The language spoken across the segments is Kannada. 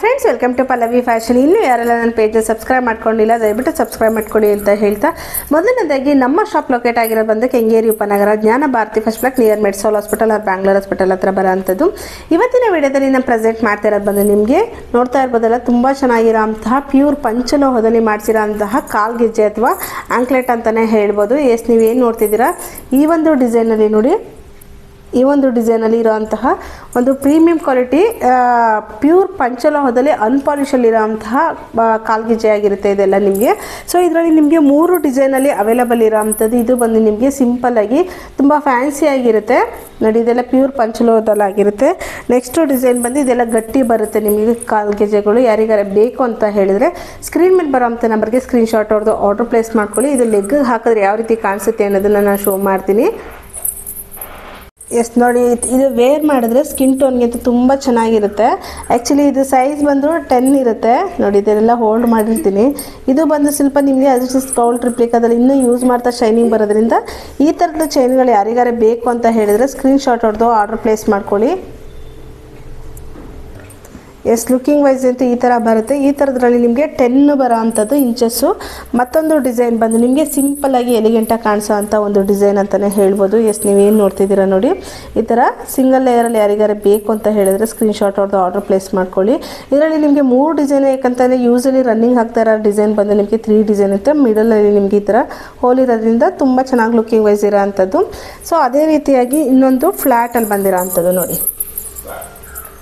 Friends welcome to Pallavi fashion ಇನ್ನು ಯಾರೆಲ್ಲ ನನ್ನ ಪೇಜ್ನ ಸಬ್ಸ್ಕ್ರೈಬ್ ಮಾಡ್ಕೊಂಡಿಲ್ಲ, ದಯವಿಟ್ಟು ಸಬ್ಸ್ಕ್ರೈಬ್ ಮಾಡ್ಕೊಳ್ಳಿ ಅಂತ ಹೇಳ್ತಾ. ಮೊದಲನೇದಾಗಿ ನಮ್ಮ ಶಾಪ್ ಲೊಕೇಟ್ ಆಗಿರೋ ಬಂದು ಕೆಂಗೇರಿ ಉಪನಗರ Jnana Bharathi first block near Medsol hospital or Bangalore hospital ಹತ್ರ ಬರೋಂಥದ್ದು. ಇವತ್ತಿನ ವಿಡಿಯೋದಲ್ಲಿ ನಾನು ಪ್ರೆಸೆಂಟ್ ಮಾಡ್ತಾ ಇರೋದು ಬಂದು ನಿಮಗೆ. ನೋಡ್ತಾ ಇರ್ಬೋದಲ್ಲ, ತುಂಬ ಚೆನ್ನಾಗಿರೋ ಅಂತಹ ಪ್ಯೂರ್ ಪಂಚಲೋಹದಲ್ಲಿ ಮಾಡಿಸಿರೋ ಅಂತಹ ಕಾಲ್ಗೆಜ್ಜೆ ಅಥವಾ ಆಂಕ್ಲೆಟ್ ಅಂತಲೇ ಹೇಳ್ಬೋದು. ಎಸ್ ನೀವು ಏನು ನೋಡ್ತಿದ್ದೀರಾ? ಈ ಒಂದು ಡಿಸೈನಲ್ಲಿ ನೋಡಿ. ಈ ಒಂದು ಡಿಸೈನಲ್ಲಿ ಇರೋವಂತಹ ಒಂದು ಪ್ರೀಮಿಯಂ ಕ್ವಾಲಿಟಿ ಪ್ಯೂರ್ ಪಂಚಲೋಹದಲ್ಲಿ ಅನ್ಪಾಲಿಶಲ್ಲಿರೋಂತಹ ಕಾಲ್ಗಿಜೆ ಆಗಿರುತ್ತೆ ಇದೆಲ್ಲ ನಿಮಗೆ. ಸೊ ಇದರಲ್ಲಿ ನಿಮಗೆ ಮೂರು ಡಿಸೈನಲ್ಲಿ ಅವೈಲಬಲ್ ಇರೋವಂಥದ್ದು. ಇದು ಬಂದು ನಿಮಗೆ ಸಿಂಪಲ್ಲಾಗಿ ತುಂಬ ಫ್ಯಾನ್ಸಿ ಆಗಿರುತ್ತೆ. ನೋಡಿ, ಇದೆಲ್ಲ ಪ್ಯೂರ್ ಪಂಚಲೋಹದಲ್ಲಾಗಿರುತ್ತೆ ನೆಕ್ಸ್ಟು ಡಿಸೈನ್ ಬಂದು ಇದೆಲ್ಲ ಗಟ್ಟಿ ಬರುತ್ತೆ ನಿಮಗೆ ಕಾಲ್ಗೆಜ್ಜೆಗಳು. ಯಾರಿಗಾರ ಬೇಕು ಅಂತ ಹೇಳಿದರೆ ಸ್ಕ್ರೀನ್ ಮೇಲೆ ಬರೋಂಥ ನಂಬರ್ಗೆ ಸ್ಕ್ರೀನ್ಶಾಟ್ ಹೊಡೆದು ಆರ್ಡರ್ ಪ್ಲೇಸ್ ಮಾಡ್ಕೊಳ್ಳಿ. ಇದು ಲೆಗ್ ಹಾಕಿದ್ರೆ ಯಾವ ರೀತಿ ಕಾಣಿಸುತ್ತೆ ಅನ್ನೋದನ್ನು ನಾನು ಶೋ ಮಾಡ್ತೀನಿ. ಎಸ್ ನೋಡಿ, ಇದ್- ವೇರ್ ಮಾಡಿದ್ರೆ ಸ್ಕಿನ್ ಟೋನ್ಗೆ ಅಂತ ತುಂಬ ಚೆನ್ನಾಗಿರುತ್ತೆ. ಆ್ಯಕ್ಚುಲಿ ಇದು ಸೈಜ್ ಬಂದು ಟೆನ್ ಇರುತ್ತೆ. ನೋಡಿ ಇದೆಲ್ಲ ಹೋಲ್ಡ್ ಮಾಡಿರ್ತೀನಿ. ಇದು ಬಂದು ಸ್ವಲ್ಪ ನಿಮಗೆ ಅದು ಸ್ಕೌಲ್ ಟ್ರಿಪ್ಲಿಕಾದಲ್ಲಿ ಇನ್ನೂ ಯೂಸ್ ಮಾಡ್ತಾ ಶೈನಿಂಗ್ ಬರೋದ್ರಿಂದ ಈ ಥರದ ಚೈನ್ಗಳು ಯಾರಿಗಾರ ಬೇಕು ಅಂತ ಹೇಳಿದರೆ ಸ್ಕ್ರೀನ್ಶಾಟ್ ಹೊಡೆದು ಆರ್ಡರ್ ಪ್ಲೇಸ್ ಮಾಡ್ಕೊಳ್ಳಿ. ಎಸ್ ಲುಕಿಂಗ್ ವೈಸ್ ಅಂತೂ ಈ ಥರ ಬರುತ್ತೆ. ಈ ಥರದ್ರಲ್ಲಿ ನಿಮಗೆ ಟೆನ್ ಬರೋ ಅಂಥದ್ದು ಇಂಚಸ್ಸು ಮತ್ತೊಂದು ಡಿಸೈನ್ ಬಂದು ನಿಮಗೆ ಸಿಂಪಲ್ಲಾಗಿ ಎಲಿಗೆಂಟಾಗಿ ಕಾಣಿಸೋ ಅಂಥ ಒಂದು ಡಿಸೈನ್ ಅಂತಲೇ ಹೇಳ್ಬೋದು. ಎಸ್ ನೀವೇನು ನೋಡ್ತಿದ್ದೀರಾ ನೋಡಿ. ಈ ಥರ ಸಿಂಗಲ್ ಲೇಯರಲ್ಲಿ ಯಾರಿಗಾರ ಬೇಕು ಅಂತ ಹೇಳಿದ್ರೆ ಸ್ಕ್ರೀನ್ಶಾಟ್ ಅವ್ರದ್ದು ಆರ್ಡರ್ ಪ್ಲೇಸ್ ಮಾಡ್ಕೊಳ್ಳಿ. ಇದರಲ್ಲಿ ನಿಮಗೆ ಮೂರು ಡಿಸೈನ್ ಯಾಕಂತಂದರೆ ಯೂಸಲಿ ರನ್ನಿಂಗ್ ಹಾಕ್ತಾ ಇರೋ ಡಿಸೈನ್ ಬಂದು ನಿಮಗೆ ತ್ರೀ ಡಿಸೈನ್ ಇರುತ್ತೆ. ಮಿಡಲಲ್ಲಿ ನಿಮಗೆ ಈ ಥರ ಹೋಲ್ ಇರೋದ್ರಿಂದ ತುಂಬ ಚೆನ್ನಾಗಿ ಲುಕಿಂಗ್ ವೈಸ್ ಇರೋ ಅಂಥದ್ದು ಸೊ ಅದೇ ರೀತಿಯಾಗಿ ಇನ್ನೊಂದು ಫ್ಲ್ಯಾಟಲ್ಲಿ ಬಂದಿರೋ ಅಂಥದ್ದು ನೋಡಿ.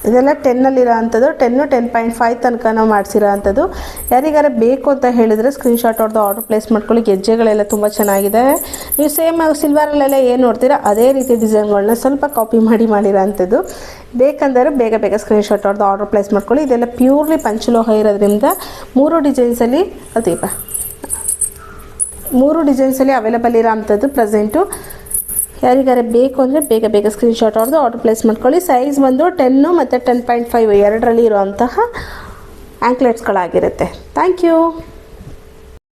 ಇದೆಲ್ಲ ಟೆನ್ನಲ್ಲಿರೋ ಅಂಥದ್ದು ಟೆನ್ನು ಟೆನ್ ಪಾಯಿಂಟ್ ಫೈವ್ ತನಕ ನಾವು ಮಾಡಿಸಿರೋ ಅಂಥದ್ದು ಯಾರಿಗಾರ ಬೇಕು ಅಂತ ಹೇಳಿದರೆ ಸ್ಕ್ರೀನ್ಶಾಟ್ ಹೊಡೆದು ಆರ್ಡರ್ ಪ್ಲೇಸ್ ಮಾಡ್ಕೊಳ್ಳಿ. ಗೆಜ್ಜೆಗಳೆಲ್ಲ ತುಂಬ ಚೆನ್ನಾಗಿದೆ. ನೀವು ಸೇಮ್ ಸಿಲ್ವರಲ್ಲೆಲ್ಲ ಏನು ನೋಡ್ತೀರಾ? ಅದೇ ರೀತಿ ಡಿಸೈನ್ಗಳನ್ನ ಸ್ವಲ್ಪ ಕಾಪಿ ಮಾಡಿ ಮಾಡಿರೋ ಅಂಥದ್ದು ಬೇಕಂದರೆ ಬೇಗ ಬೇಗ ಸ್ಕ್ರೀನ್ಶಾಟ್ ಹೊಡೆದು ಆರ್ಡರ್ ಪ್ಲೇಸ್ ಮಾಡ್ಕೊಳ್ಳಿ. ಇದೆಲ್ಲ ಪ್ಯೂರ್ಲಿ ಪಂಚಲೋಹ ಇರೋದ್ರಿಂದ ಮೂರು ಡಿಸೈನ್ಸಲ್ಲಿ ಅದೀಪ ಮೂರು ಡಿಸೈನ್ಸಲ್ಲಿ ಅವೈಲೇಬಲ್ ಇರೋ ಅಂಥದ್ದು ಪ್ರೆಸೆಂಟು ಯಾರಿಗಾರ ಬೇಕು ಅಂದರೆ ಬೇಗ ಬೇಗ ಸ್ಕ್ರೀನ್ಶಾಟ್ ಹೊಡೆದು ಆರ್ಡರ್ ಪ್ಲೇಸ್ ಮಾಡ್ಕೊಳ್ಳಿ. ಸೈಜ್ ಬಂದು ಟೆನ್ನು ಮತ್ತು ಟೆನ್ ಪಾಯಿಂಟ್ ಫೈವ್ ಎರಡರಲ್ಲಿ ಇರುವಂತಹ ಆ್ಯಂಕ್ಲೆಟ್ಸ್ಗಳಾಗಿರುತ್ತೆ ಥ್ಯಾಂಕ್ ಯು